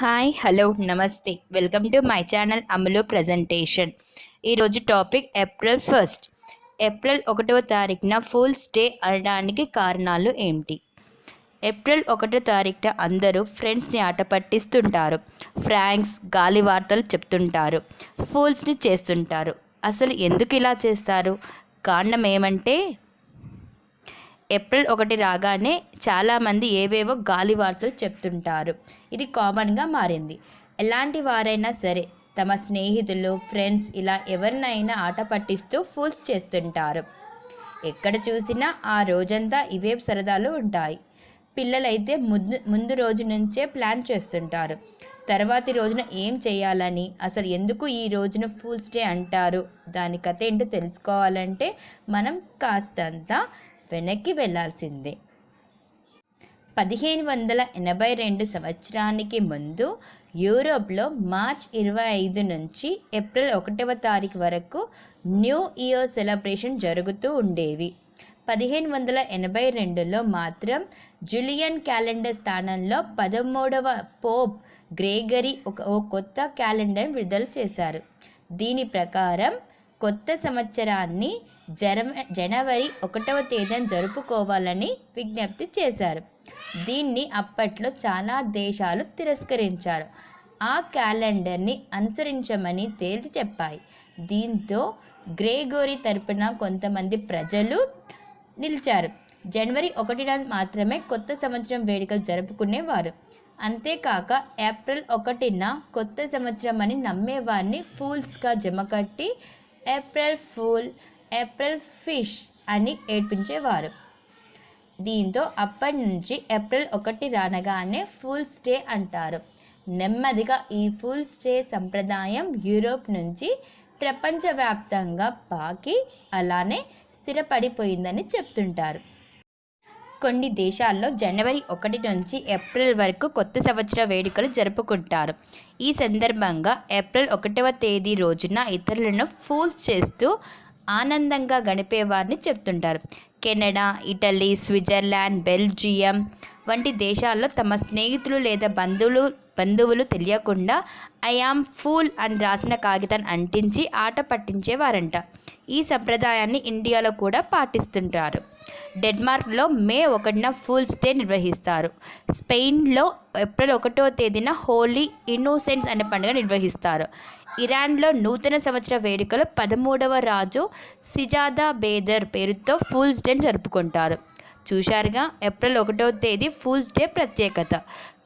Hi hello నమస్తే welcome to my channel Amalu presentation ఈరోజు topic April first April ఒకటో తారీఖున ఫుల్ స్టే అనడానికి కారణాలు ఏమిటి? ఏప్రిల్ ఒకటో తారీఖున అందరూ ఫ్రెండ్స్ని ఆట పట్టిస్తుంటారు. ఫ్రాంక్స్ గాలి వార్తలు చెప్తుంటారు. ఫూల్స్ని చేస్తుంటారు. అసలు ఎందుకు ఇలా చేస్తారు? కారణం ఏమంటే ఏప్రిల్ ఒకటి రాగానే చాలామంది ఏవేవో గాలి వార్తలు చెప్తుంటారు. ఇది కామన్గా మారింది. ఎలాంటి వారైనా సరే తమ స్నేహితులు ఫ్రెండ్స్ ఇలా ఎవరినైనా ఆట పట్టిస్తూ ఫూల్స్ చేస్తుంటారు. ఎక్కడ చూసినా ఆ రోజంతా ఇవే సరదాలు ఉంటాయి. పిల్లలైతే ముందు ముందు రోజు నుంచే ప్లాన్ చేస్తుంటారు. తర్వాతి రోజున ఏం చేయాలని అసలు ఎందుకు ఈ రోజున ఫూల్స్ డే అంటారు? దాని కథ ఏంటో తెలుసుకోవాలంటే మనం కాస్తంత వెనక్కి వెళ్ళాల్సిందే పదిహేను వందల ఎనభై రెండు సంవత్సరానికి ముందు యూరోప్లో మార్చ్ ఇరవై ఐదు నుంచి ఏప్రిల్ ఒకటవ తారీఖు వరకు న్యూ ఇయర్ సెలబ్రేషన్ జరుగుతూ ఉండేవి. పదిహేను వందల ఎనభై రెండులో మాత్రం జూలియన్ క్యాలెండర్ స్థానంలో పదమూడవ పోప్ గ్రేగరీ ఒక ఓ కొత్త క్యాలెండర్ విడుదల చేశారు. దీని ప్రకారం కొత్త సంవత్సరాన్ని జరమ జనవరి ఒకటవ తేదీన జరుపుకోవాలని విజ్ఞప్తి చేశారు. దీన్ని అప్పట్లో చాలా దేశాలు తిరస్కరించారు. ఆ క్యాలెండర్ని అనుసరించమని తేల్చి చెప్పాయి. దీంతో గ్రేగోరీ తరపున కొంతమంది ప్రజలు నిలిచారు. జనవరి ఒకటిన మాత్రమే కొత్త సంవత్సరం వేడుకలు జరుపుకునేవారు. అంతేకాక ఏప్రిల్ ఒకటిన కొత్త సంవత్సరం అని నమ్మేవారిని ఫూల్స్గా జమకట్టి ఏప్రిల్ ఫూల్ ఏప్రిల్ ఫిష్ అని ఏడ్పించేవారు. దీంతో అప్పటి నుంచి ఏప్రిల్ ఒకటి రానగానే ఫుల్ స్టే అంటారు. నెమ్మదిగా ఈ ఫుల్ స్టే సంప్రదాయం యూరోప్ నుంచి ప్రపంచవ్యాప్తంగా పాకి అలానే స్థిరపడిపోయిందని చెప్తుంటారు. కొన్ని దేశాల్లో జనవరి ఒకటి నుంచి ఏప్రిల్ వరకు కొత్త సంవత్సర వేడుకలు జరుపుకుంటారు. ఈ సందర్భంగా ఏప్రిల్ ఒకటవ తేదీ రోజున ఇతరులను ఫూల్స్ చేస్తూ ఆనందంగా గడిపేవారిని చెప్తుంటారు. కెనడా ఇటలీ స్విట్జర్లాండ్ బెల్జియం వంటి దేశాల్లో తమ స్నేహితులు లేదా బంధువులు బంధువులు తెలియకుండా ఐఆమ్ ఫూల్ అని రాసిన కాగితాన్ని అంటించి ఆట పట్టించేవారంట. ఈ సంప్రదాయాన్ని ఇండియాలో కూడా పాటిస్తుంటారు. డెన్మార్క్లో మే ఒకటిన ఫూల్స్ డే నిర్వహిస్తారు. స్పెయిన్లో ఏప్రిల్ ఒకటో తేదీన హోలీ ఇన్నోసెన్స్ అనే పండుగ నిర్వహిస్తారు. ఇరాన్లో నూతన సంవత్సర వేడుకలు పదమూడవ రాజు సిజాదా బేదర్ పేరుతో ఫూల్స్ డే జరుపుకుంటారు. చూశారుగా ఏప్రిల్ ఒకటో తేదీ ఫూల్స్ డే ప్రత్యేకత.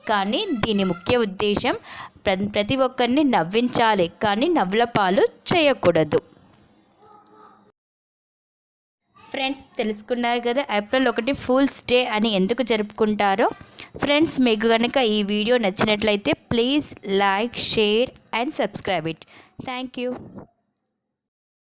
కానీ దీని ముఖ్య ఉద్దేశం ప్ర ప్రతి ఒక్కరిని నవ్వించాలి కానీ నవ్వుల పాలు చేయకూడదు. ఫ్రెండ్స్ తెలుసుకున్నారు కదా ఏప్రిల్ ఒకటి ఫుల్స్ డే అని ఎందుకు జరుపుకుంటారో? ఫ్రెండ్స్ మీకు కనుక ఈ వీడియో నచ్చినట్లయితే please like share and subscribe it. Thank you.